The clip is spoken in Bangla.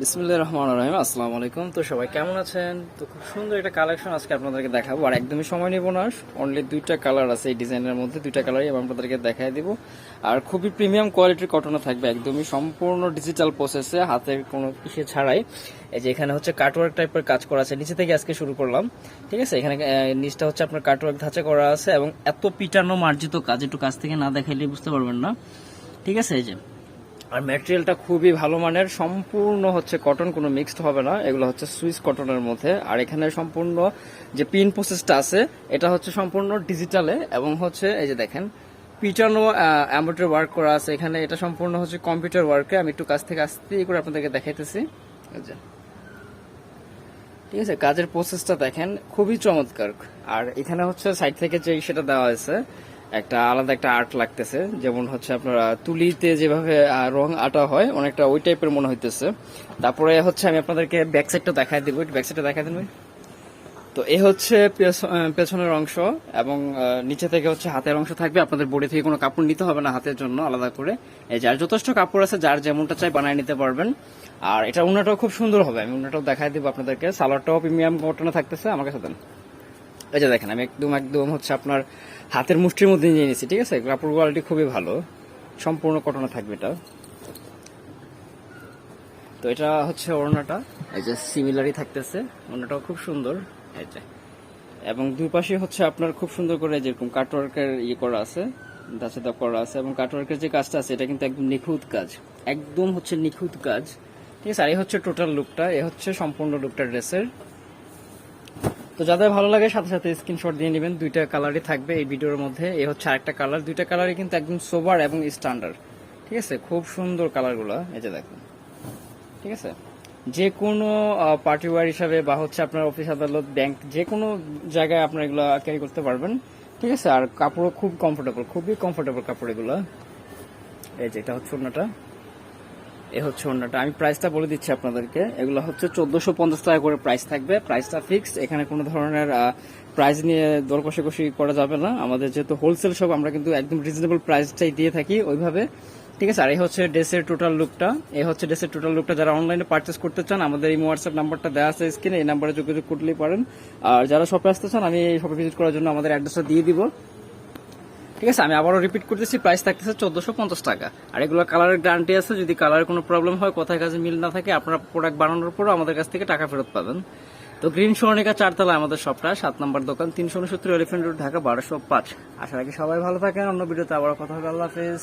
বিসমুল্লাহ রহমান রহিম, আসসালামু আলাইকুম। তো সবাই কেমন আছেন? তো খুব সুন্দর একটা কালেকশন আজকে আপনাদেরকে দেখাবো, আর একদমই সময় নেব না অনলি দুইটা কালার আছে এই ডিজাইনের মধ্যে, দুইটা কালারই আমি আপনাদেরকে দেখাই দিব। আর খুবই প্রিমিয়াম কোয়ালিটির কটনে থাকবে, একদমই সম্পূর্ণ ডিজিটাল প্রসেসে হাতের কোনো ইসে ছাড়াই। এই যে এখানে হচ্ছে কাটওয়ার্ক টাইপের কাজ করা আছে, নিচে থেকে আজকে শুরু করলাম, ঠিক আছে? এখানে নিচটা হচ্ছে আপনার কাটওয়ার্ক ধাঁচা করা আছে, এবং এত পিটানো মার্জিত কাজ, একটু কাছ থেকে না দেখাইলে বুঝতে পারবেন না, ঠিক আছে? এই যে আর ম্যাটেরিয়ালটা খুবই ভালো মানের। সম্পূর্ণ হচ্ছে কটন কোনো মিক্সড হবে না। এগুলো হচ্ছে সুইস কটনের মধ্যে। আর এখানে সম্পূর্ণ যে পিন প্রসেসটা আছে, এটা হচ্ছে সম্পূর্ণ ডিজিটালে এবং হচ্ছে, এই যে দেখেন, পিটানো অ্যাম্বোটারি ওয়ার্ক করা আছে এখানে। এটা সম্পূর্ণ হচ্ছে কম্পিউটার ওয়ার্কে আমি একটু কাছ থেকে আসতে করে আপনাদেরকে দেখাইতেছি। ঠিক আছে, কাজের প্রসেসটা দেখেন, খুবই চমৎকার। আর এখানে হচ্ছে সাইড থেকে যে সেটা দেওয়া হয়েছে একটা আলাদা একটা আর্ট লাগতেছে। যেমন হচ্ছে আপনার তুলিতে যেভাবে রং আটা হয়, অনেকটা ওই টাইপের মনে হইতেছে। তারপরে হচ্ছে আমি আপনাদেরকে ব্যাক সাইডটা দেখাই দিব। ব্যাক সাইডটা দেখাই দেবেন তো এ হচ্ছে পেছনের অংশ এবং নিচে থেকে হচ্ছে হাতের অংশ থাকবে। আপনাদের বডি থেকে কোনো কাপড় নিতে হবে না হাতের জন্য, আলাদা করে। এই যার যথেষ্ট কাপড় আছে, যার যেমনটা চাই বানায় নিতে পারবেন। আর এটা উন্নাটাও খুব সুন্দর হবে। আমি উন্নাটাও দেখাই দিব আপনাদেরকে। সালোয়ারটাও প্রিমিয়াম কটনে থাকতেছে। কাছে দেন। এই যে দেখেন, আমি একদম একদম হচ্ছে আপনার হাতের মুষ্টির মধ্যে নিয়ে নিয়েছি, ঠিক আছে? কাপড় কোয়ালিটি খুবই ভালো। সম্পূর্ণ কটনে থাকবে এটা। তো এটা হচ্ছে ওড়নাটা। এই যে সিমিলারই থাকতেছে। ওড়নাটাও খুব সুন্দর। এই যে। এবং দুই পাশে হচ্ছে আপনার খুব সুন্দর করে যেরকম কাটওয়ার্কের ইয়ে করা আছে দাপ করা আছে, এবং কাটওয়ার্কের যে কাজটা আছে, এটা কিন্তু একদম নিখুঁত কাজ। একদম হচ্ছে নিখুঁত কাজ। ঠিক আছে? আর এই হচ্ছে টোটাল লুকটা এ হচ্ছে সম্পূর্ণ লুকটা ড্রেসের তো যাদের ভালো লাগে, সাথে সাথে স্ক্রিনশট দিয়ে নেবেন। দুইটা কালারই থাকবে এই ভিডিওর মধ্যে। এই হচ্ছে আরেকটা কালার দুইটা কালারই কিন্তু একদম সোবার এবং স্ট্যান্ডার্ড ঠিক আছে? খুব সুন্দর কালারগুলো এই যে দেখুন। ঠিক আছে? যে কোনো পার্টি ওয়ার হিসাবে বা হচ্ছে আপনার অফিস আদালত ব্যাংক যে কোনো জায়গায় আপনার এগুলো ক্যারি করতে পারবেন। ঠিক আছে? আর কাপড়ও খুব কমফোর্টেবল খুবই কমফোর্টেবল কাপড় এগুলো। এই যে এটা হচ্ছে অন্যটা এ হচ্ছে অন্যটা। আমি প্রাইসটা বলে দিচ্ছি আপনাদেরকে। এগুলো হচ্ছে চোদ্দশো পঞ্চাশ টাকা করে প্রাইস থাকবে। প্রাইসটা ফিক্সড এখানে কোনো ধরনের প্রাইস নিয়ে দর কষাকষি করা যাবে না। আমাদের যেহেতু হোলসেল সব আমরা কিন্তু একদম রিজনেবল প্রাইসটাই দিয়ে থাকি ওইভাবে। ঠিক আছে? আর এই হচ্ছে ড্রেসের টোটাল লুকটা এই হচ্ছে ড্রেসের টোটাল লুকটা যারা অনলাইনে পার্চেস করতে চান, আমাদের এই হোয়াটসঅ্যাপ নাম্বারটা দেওয়া আছে স্ক্রিনে এই নাম্বারে যোগাযোগ করলেই পারেন। আর যারা শপে আসতে চান, আমি এই শপে ভিজিট করার জন্য আমাদের অ্যাড্রেসটা দিয়ে দিব। ঠিক আছে, আমি আবারও রিপিট করতেছি প্রাইস থাকতেছে চোদ্দশো পঞ্চাশ টাকা। আর এগুলো কালারের গ্যারান্টি আছে, যদি কালারের কোনো প্রবলেম হয় কোথায় কাছে মিল না থাকে, আপনারা প্রোডাক্ট বানানোর পরও আমাদের কাছ থেকে টাকা ফেরত পাবেন। তো গ্রিন সোনিকা চারতলা আমাদের সবটা সাত নম্বর দোকান, তিনশো উনসত্তর এলিফেন্ট রোড ঢাকা বারোশো পাঁচ। আশা রাখি সবাই ভালো থাকেন, অন্য ভিডিওতে আবার কথা হবে, আল্লাহ হাফেজ।